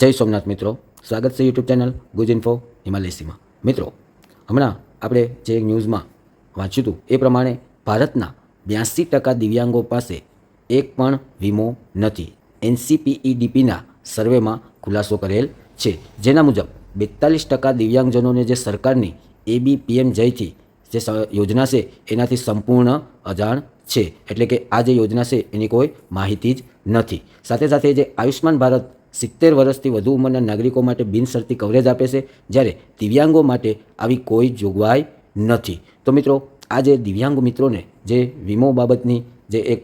જય સોમનાથ મિત્રો. સ્વાગત છે યુટ્યુબ ચેનલ ગુજ ઇન્ફો હિમાલયસીમાં. મિત્રો, હમણાં આપણે જે ન્યૂઝમાં વાંચ્યું હતું, એ પ્રમાણે ભારતના બ્યાસી ટકા દિવ્યાંગો પાસે એક પણ વીમો નથી. એનસીપીઈડીપીના સર્વેમાં ખુલાસો કરેલ છે. જેના મુજબ બેતાલીસ ટકા દિવ્યાંગજનોને જે સરકારની એબી પીએમ જયથી જે યોજના છે, એનાથી સંપૂર્ણ અજાણ છે. એટલે કે આ જે યોજના છે, એની કોઈ માહિતી જ નથી. સાથે સાથે જે આયુષ્માન ભારત સિત્તેર વર્ષથી વધુ ઉંમરના નાગરિકો માટે બિનશરતી કવરેજ આપે છે, જ્યારે દિવ્યાંગો માટે આવી કોઈ જોગવાઈ નથી. તો મિત્રો આ જે દિવ્યાંગ મિત્રોને જે વીમો બાબતની જે એક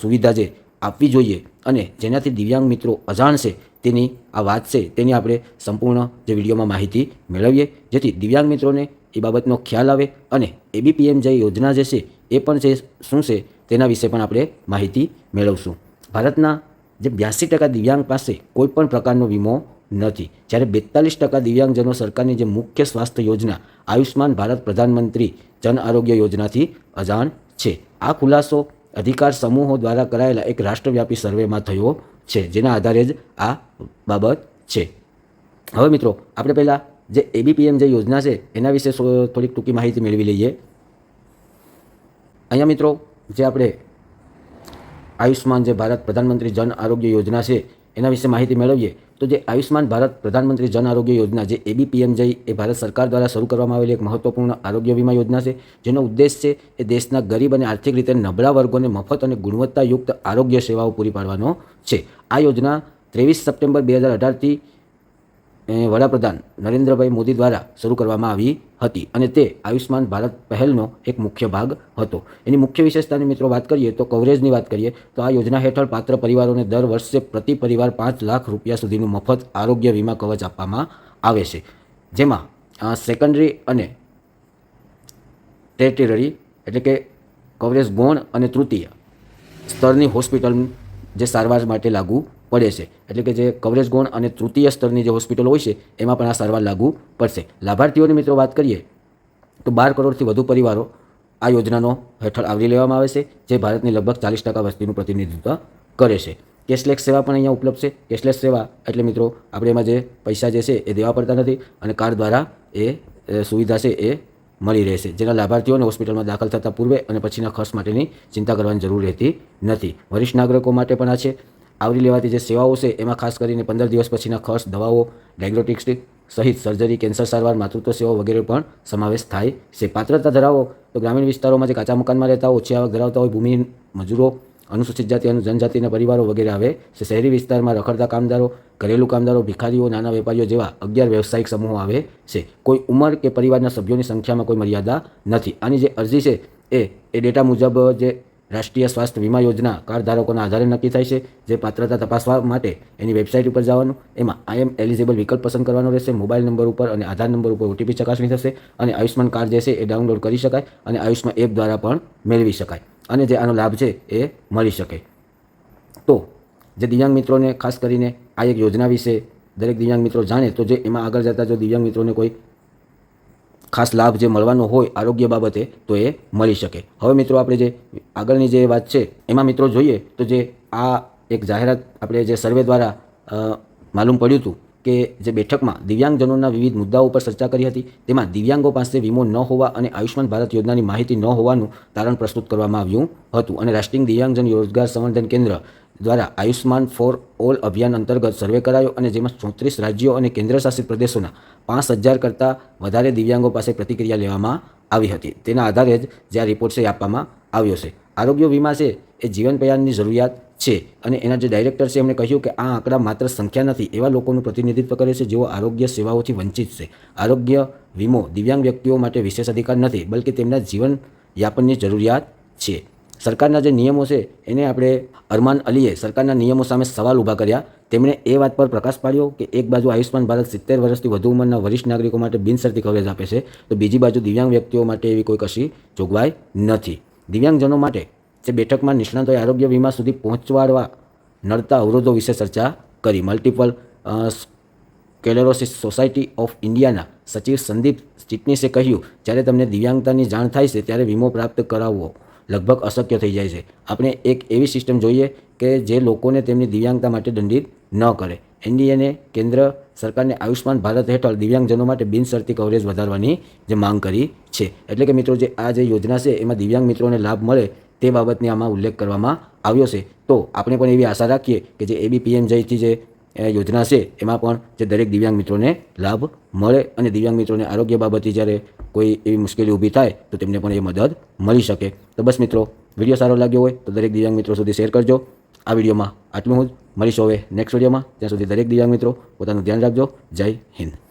સુવિધા છે આપવી જોઈએ અને જેનાથી દિવ્યાંગ મિત્રો અજાણ છે તેની આ વાત છે તેની આપણે સંપૂર્ણ જે વિડીયોમાં માહિતી મેળવીએ. જેથી દિવ્યાંગ મિત્રોને એ બાબતનો ખ્યાલ આવે અને એબીપીએમ જે યોજના જે છે એ પણ છે શું છે તેના વિશે પણ આપણે માહિતી મેળવશું. ભારતના જે બ્યાસી ટકા દિવ્યાંગ પાસે કોઈ પણ પ્રકારનો વીમો નથી. જ્યારે બેતાલીસ ટકા દિવ્યાંગજનો સરકારની જે મુખ્ય સ્વાસ્થ્ય યોજના આયુષ્માન ભારત પ્રધાનમંત્રી જન આરોગ્ય યોજનાથી અજાણ છે. આ ખુલાસો અધિકાર સમૂહો દ્વારા કરાયેલા એક રાષ્ટ્રવ્યાપી સર્વેમાં થયો છે, જેના આધારે જ આ બાબત છે. હવે મિત્રો, આપણે પહેલાં જે એબીપીએમ જે યોજના છે, એના વિશે થોડીક ટૂંકી માહિતી મેળવી લઈએ. અહીંયા મિત્રો, જે આપણે આયુષ્માન જે ભારત પ્રધાનમંત્રી જન આરોગ્ય યોજના છે, એના વિશે માહિતી મેળવીએ, તો જે આયુષ્માન ભારત પ્રધાનમંત્રી જન આરોગ્ય યોજના જે એબીપીએમ જઈ એ ભારત સરકાર દ્વારા શરૂ કરવામાં આવેલી એક મહત્વપૂર્ણ આરોગ્ય વીમા યોજના છે, જેનો ઉદ્દેશ છે એ દેશના ગરીબ અને આર્થિક રીતે નબળા વર્ગોને મફત અને ગુણવત્તાયુક્ત આરોગ્ય સેવાઓ પૂરી પાડવાનો છે. આ યોજના ત્રેવીસ સપ્ટેમ્બર બે હજાર અઢારથી વડાપ્રધાન નરેન્દ્રભાઈ મોદી દ્વારા શરૂ કરવામાં આવી હતી અને તે આયુષ્માન ભારત પહેલનો એક મુખ્ય ભાગ હતો. એની મુખ્ય વિશેષતાની મિત્રો વાત કરીએ તો કવરેજની વાત કરીએ તો આ યોજના હેઠળ પાત્ર પરિવારોને દર વર્ષે પ્રતિ પરિવાર પાંચ લાખ રૂપિયા સુધીનું મફત આરોગ્ય વીમા કવચ આપવામાં આવે છે. જેમાં સેકન્ડરી અને ટેરિટરી એટલે કે કવરેજ ગૌણ અને તૃતીય સ્તરની હોસ્પિટલ જે સારવાર માટે લાગુ પડે છે. એટલે કે જે કવરેજ ગુણ અને તૃતીય સ્તરની જે હોસ્પિટલ હોય છે, એમાં પણ આ સારવાર લાગુ પડશે. લાભાર્થીઓની મિત્રો વાત કરીએ, તો બાર કરોડથી વધુ પરિવારો આ યોજનાનો હેઠળ આવરી લેવામાં આવે છે, જે ભારતની લગભગ ચાલીસ ટકા વસ્તીનું પ્રતિનિધિત્વ કરે છે. કેશલેસ સેવા પણ અહીંયા ઉપલબ્ધ છે. કેશલેસ સેવા, એટલે મિત્રો, આપણે એમાં જે પૈસા જે છે, એ દેવા પડતા નથી અને કાર્ડ દ્વારા એ સુવિધા છે, એ મળી રહેશે જેના લાભાર્થીઓને હોસ્પિટલમાં દાખલ થતાં પૂર્વે અને પછીના ખર્ચ માટેની ચિંતા કરવાની જરૂર રહેતી નથી. વરિષ્ઠ નાગરિકો માટે પણ આ છે. આવરી લેવાતી જે સેવાઓ છે, એમાં ખાસ કરીને પંદર દિવસ પછીના ખર્ચ, દવાઓ ડાયગ્નોટિક્સ સહિત સર્જરી, કેન્સર સારવાર, માતૃત્વ સેવાઓ વગેરે પણ સમાવેશ થાય છે. પાત્રતા ધરાવો તો ગ્રામીણ વિસ્તારોમાં જે કાચા મકાનમાં રહેતા ઓછી આવક ધરાવતા હોય, ભૂમિ, મજૂરો, અનુસૂચિત જાતિ અને જનજાતિના પરિવારો વગેરે આવે છે. શહેરી વિસ્તારમાં રખડતા કામદારો, ઘરેલું કામદારો, ભિખારીઓ, નાના વેપારીઓ જેવા અગિયાર વ્યવસાયિક સમૂહો આવે છે. કોઈ ઉંમર કે પરિવારના સભ્યોની સંખ્યામાં કોઈ મર્યાદા નથી. આની જે અરજી છે, એ એ ડેટા મુજબ જે રાષ્ટ્રીય સ્વાસ્થ્ય વીમા યોજના કાર્ડ ધારકોના આધારે નક્કી થાય છે. જે પાત્રતા તપાસવા માટે એની વેબસાઇટ ઉપર જવાનું. એમાં આઈ એમ એલિજિબલ વિકલ્પ પસંદ કરવાનો રહેશે, મોબાઈલ નંબર ઉપર અને આધાર નંબર ઉપર ઓટીપી ચકાસણી થશે અને આયુષ્યમાન કાર્ડ જે છે એ ડાઉનલોડ કરી શકાય અને આયુષ્યમાન એપ દ્વારા પણ મેળવી શકાય. અને જે આનો લાભ છે એ મળી શકે. તો જે દિવ્યાંગ મિત્રોને, ખાસ કરીને આ એક યોજના વિશે દરેક દિવ્યાંગ મિત્રો જાણે, તો જે એમાં આગળ જતા જો દિવ્યાંગ મિત્રોને કોઈ ખાસ લાભ જે મળવાનો હોય આરોગ્ય બાબતે તો એ મળી શકે. હવે મિત્રો આપણે જે આગળની જે વાત છે, એમાં મિત્રો જોઈએ તો જે આ એક જાહેરાત આપણે જે સર્વે દ્વારા માલુમ પડ્યું હતું કે જે બેઠકમાં દિવ્યાંગજનોના વિવિધ મુદ્દાઓ પર ચર્ચા કરી હતી, તેમાં દિવ્યાંગો પાસે વીમો ન હોવા અને આયુષ્માન ભારત યોજનાની માહિતી ન હોવાનું તારણ પ્રસ્તુત કરવામાં આવ્યું હતું. અને રાષ્ટ્રીય દિવ્યાંગજન રોજગાર સંવર્ધન કેન્દ્ર દ્વારા આયુષ્માન ફોર ઓલ અભિયાન અંતર્ગત સર્વે કરાયો અને જેમાં ચોત્રીસ રાજ્યો અને કેન્દ્રશાસિત પ્રદેશોના પાંચ હજાર કરતાં વધારે દિવ્યાંગો પાસે પ્રતિક્રિયા લેવામાં આવી હતી. તેના આધારે જ જે આ રિપોર્ટ છે આપવામાં આવ્યો છે. આરોગ્ય વીમા છે એ જીવન પયાનની જરૂરિયાત છે અને એના જે ડાયરેક્ટર છે એમણે કહ્યું કે આ આંકડા માત્ર સંખ્યા નથી, એવા લોકોનું પ્રતિનિધિત્વ કરે છે જેઓ આરોગ્ય સેવાઓથી વંચિત છે. આરોગ્ય વીમો દિવ્યાંગ વ્યક્તિઓ માટે વિશેષ અધિકાર નથી, બલ્કિ તેમના જીવન યાપનની જરૂરિયાત છે. સરકારના જે નિયમો છે, એને આપણે અરમાન અલીએ સરકારના નિયમો સામે સવાલ ઊભા કર્યા. તેમણે એ વાત પર પ્રકાશ પાડ્યો કે એક બાજુ આયુષ્માન ભારત સિત્તેર વર્ષથી વધુ ઉંમરના વરિષ્ઠ નાગરિકો માટે બિનશરતી કવરેજ આપે છે, તો બીજી બાજુ દિવ્યાંગ વ્યક્તિઓ માટે એવી કોઈ કશી જોગવાઈ નથી. દિવ્યાંગજનો માટે જે બેઠકમાં નિષ્ણાતોએ આરોગ્ય વીમા સુધી પહોંચવાડવા નડતા અવરોધો વિશે ચર્ચા કરી. મલ્ટિપલ સ્કેલેરોસિસ સોસાયટી ઓફ ઇન્ડિયાના સચિવ સંદીપ ચિટનીસે કહ્યું, જ્યારે તમને દિવ્યાંગતાની જાણ થાય છે, ત્યારે વીમો પ્રાપ્ત કરાવવો લગભગ અશક્ય થઈ જાય છે. આપણે એક એવી સિસ્ટમ જોઈએ કે જે લોકોને તેમની દિવ્યાંગતા માટે દંડિત ન કરે. એનડીએને કેન્દ્ર સરકારને આયુષ્માન ભારત હેઠળ દિવ્યાંગજનો માટે બિનશરતી કવરેજ વધારવાની જે માંગ કરી છે. એટલે કે મિત્રો, જે આ જે યોજના છે, એમાં દિવ્યાંગ મિત્રોને લાભ મળે તે બાબતની આમાં ઉલ્લેખ કરવામાં આવ્યો છે. તો આપણે પણ એવી આશા રાખીએ કે જે એબીપીએમ જયથી જે યોજના છે, એમાં પણ જે દરેક દિવ્યાંગ મિત્રોને લાભ મળે અને દિવ્યાંગ મિત્રોને આરોગ્ય બાબતે જ્યારે કોઈ એવી મુશ્કેલી ઊભી થાય તો તેમને પણ એ મદદ મળી શકે. તો બસ મિત્રો, વીડિયો સારો લાગ્યો હોય તો દરેક દિવ્યાંગ મિત્રો સુધી શેર કરજો. આ વિડીયોમાં આટલું જ. મળીશું હવે નેક્સ્ટ વિડીયોમાં. ત્યાં સુધી દરેક દિવ્યાંગ મિત્રો, પોતાનું ધ્યાન રાખજો. જય હિન્દ.